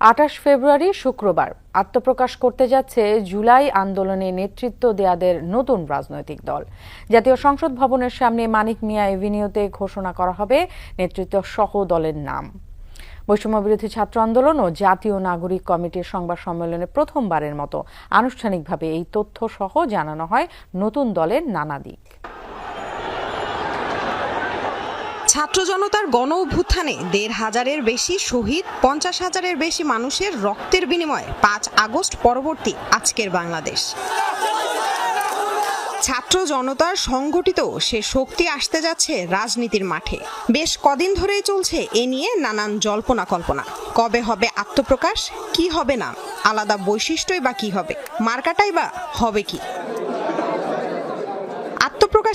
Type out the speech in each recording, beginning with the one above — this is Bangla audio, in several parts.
আঠাশ ফেব্রুয়ারি শুক্রবার। আত্মপ্রকাশ করতে যাচ্ছে জুলাই আন্দোলনে নেতৃত্ব দেয়াদের নতুন রাজনৈতিক দল। জাতীয় সংসদ ভবনের সামনে মানিক মিয়া এভিনিউতে ঘোষণা করা হবে নেতৃত্ব সহ দলের নাম। বৈষম্য বিরোধী ছাত্র আন্দোলন ও জাতীয় নাগরিক কমিটির সংবাদ সম্মেলনে প্রথমবারের মতো আনুষ্ঠানিকভাবে এই তথ্য সহ জানানো হয় নতুন দলের নানা দিক। ছাত্র জনতার গণ অভ্যুত্থানে দেড় হাজারের বেশি শহীদ, পঞ্চাশ হাজারের বেশি মানুষের রক্তের বিনিময়ে পাঁচ আগস্ট পরবর্তী আজকের বাংলাদেশ। ছাত্র জনতার সংগঠিত সে শক্তি আসতে যাচ্ছে রাজনীতির মাঠে। বেশ কদিন ধরেই চলছে এ নিয়ে নানান জল্পনা কল্পনা। কবে হবে আত্মপ্রকাশ, কি হবে না আলাদা বৈশিষ্ট্যই বা কি হবে, মার্কাটাই বা হবে কি?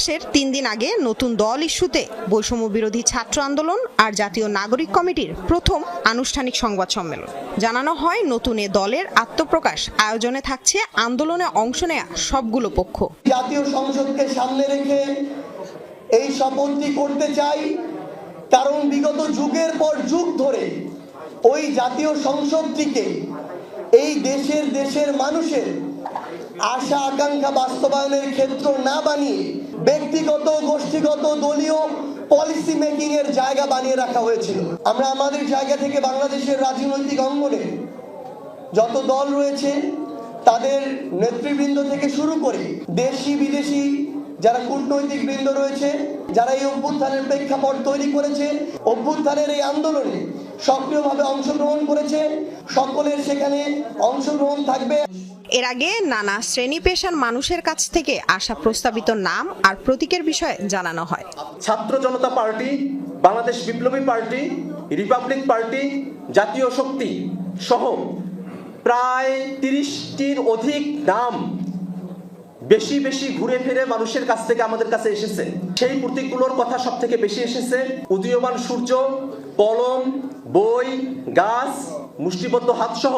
আত্মপ্রকাশের তিন দিন আগে নতুন দল ইস্যুতে বৈষম্য বিরোধী ছাত্র আন্দোলন আর জাতীয় নাগরিক কমিটির প্রথম আনুষ্ঠানিক সংবাদ সম্মেলন। জানানো হয়, নতুন এ দলের আত্মপ্রকাশ আয়োজনে থাকছে আন্দোলনে অংশ নেয়া সবগুলো পক্ষ। জাতীয় সংসদকে সামনে রেখে এই শপথটি করতে চাই, কারণ বিগত যুগের পর যুগ ধরে ওই জাতীয় সংসদটিকে এই দেশের দেশের মানুষের আশা আকাঙ্ক্ষা বাস্তবায়নের ক্ষেত্র না বানিয়ে ব্যক্তিগত, গোষ্ঠীগত, দলীয় পলিসি মেকিং এর জায়গা বানিয়ে রাখা হয়েছিল। আমরা আমাদের জায়গা থেকে বাংলাদেশের রাজনৈতিক অঙ্গনে যত দল রয়েছে, তাদের নেতৃবৃন্দ থেকে শুরু করে দেশি, বিদেশি যারা কূটনৈতিক বৃন্দ রয়েছে, যারা এই অভ্যুত্থানের প্রেক্ষাপট তৈরি করেছে, অভ্যুত্থানের এই আন্দোলনে সক্রিয়ভাবে অংশগ্রহণ করেছে, সকলের সেখানে অংশগ্রহণ থাকবে। এর আগে নানা শ্রেণি পেশার মানুষের কাছ থেকে আসা প্রস্তাবিত নাম আর প্রতীকের বিষয়ে জানানো হয়। ছাত্র জনতা পার্টি, বাংলাদেশ বিপ্লবী পার্টি, রিপাবলিক পার্টি, জাতীয় শক্তি সহ প্রায় তিরিশটির অধিক নাম বেশি বেশি ঘুরে ফিরে মানুষের কাছ থেকে আমাদের কাছে এসেছে। সেই প্রতীকগুলোর কথা সব থেকে বেশি এসেছে। উদীয়মান সূর্য, কলম, বই, গাছ মুষ্টিবদ্ধ হাত সহ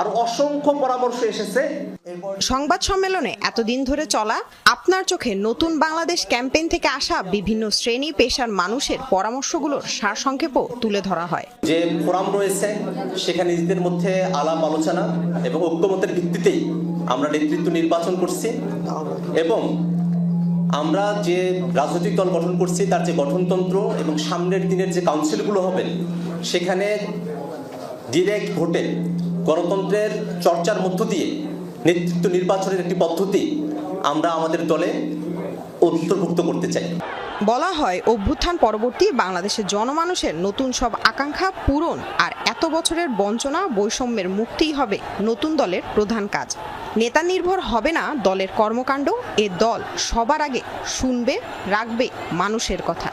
আর অসংখ্য পরামর্শ এসেছে। সংবাদ সম্মেলনে এতদিন ধরে চলা আপনার চোখে নতুন বাংলাদেশ ক্যাম্পেইন থেকে আসা বিভিন্ন শ্রেণি পেশার মানুষের পরামর্শগুলোর সারসংক্ষেপও তুলে ধরা হয়। যে ফোরাম রয়েছে সেখানে নিজেদের মধ্যে আলাপ আলোচনা এবং ঐক্যমতের ভিত্তিতেই আমরা নেতৃত্ব নির্বাচন করছি এবং আমরা যে রাজনৈতিক দল গঠন করছি তার যে গঠনতন্ত্র এবং সামনের দিনের যে কাউন্সিলগুলো হবে সেখানে ডিরেক্ট ভোটে গণতন্ত্রের চর্চার মধ্য দিয়ে নেতৃত্ব নির্বাচনের একটি পদ্ধতি আমরা আমাদের দলে অন্তর্ভুক্ত করতে চাই। বলা হয়, অভ্যুত্থান পরবর্তী বাংলাদেশের জনমানুষের নতুন সব আকাঙ্ক্ষা পূরণ আর এত বছরের বঞ্চনা বৈষম্যের মুক্তিই হবে নতুন দলের প্রধান কাজ। নেতা নির্ভর হবে না দলের কর্মকাণ্ড, এ দল সবার আগে শুনবে, রাখবে মানুষের কথা।